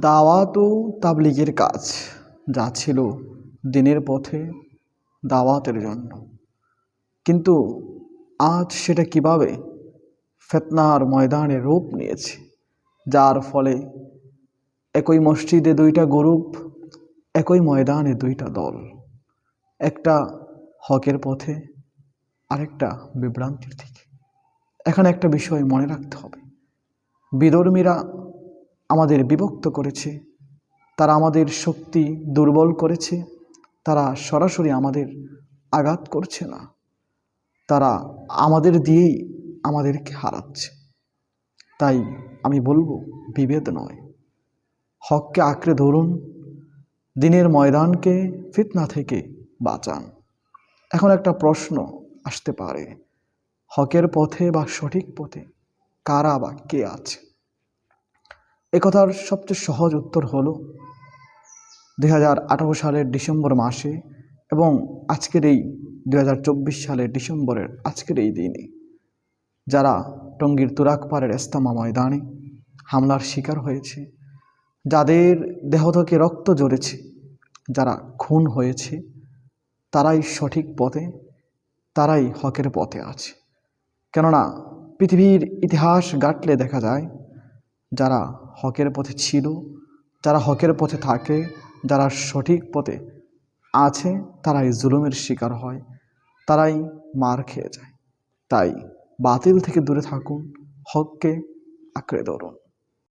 দাওয়াত ও তাবলিগের কাজ যা ছিল দিনের পথে দাওয়াতের জন্য। কিন্তু আজ সেটা কীভাবে ফেতনার ময়দানে রূপ নিয়েছে, যার ফলে একই মসজিদে দুইটা গ্রুপ, একই ময়দানে দুইটা দল, একটা হকের পথে, আরেকটা বিভ্রান্তির দিকে। এখানে একটা বিষয় মনে রাখতে হবে। বিধর্মীরা আমাদের বিভক্ত করেছে। তারা আমাদের শক্তি দুর্বল করেছে। তারা সরাসরি আমাদের আঘাত করছে না। তারা আমাদের দিয়েই আমাদেরকে হারাচ্ছে। তাই আমি বলব, বিভেদ নয়। হককে আঁকড়ে ধরুন, দিনের ময়দানকে ফিতনা থেকে বাঁচান। এখন একটা প্রশ্ন আসতে পারে, হকের পথে বা সঠিক পথে কারা বা কে আছে? একথার সবচেয়ে সহজ উত্তর হলো দুই সালের ডিসেম্বর মাসে এবং আজকের এই দুই হাজার চব্বিশ সালের ডিসেম্বরের আজকের এই দিনে যারা টঙ্গীর তুরাকপাড়ের এস্তামা ময়দানে হামলার শিকার হয়েছে, যাদের দেহ থেকে রক্ত জড়েছে যারা খুন হয়েছে, তারাই সঠিক পথে, তারাই হকের পথে আছে। কেননা পৃথিবীর ইতিহাস গাটলে দেখা যায় যারা হকের পথে ছিল, যারা হকের পথে থাকে, যারা সঠিক পথে আছে, তারাই জুলুমের শিকার হয়, তারাই মার খেয়ে যায়। তাই বাতিল থেকে দূরে থাকুন, হককে আঁকড়ে ধরুন।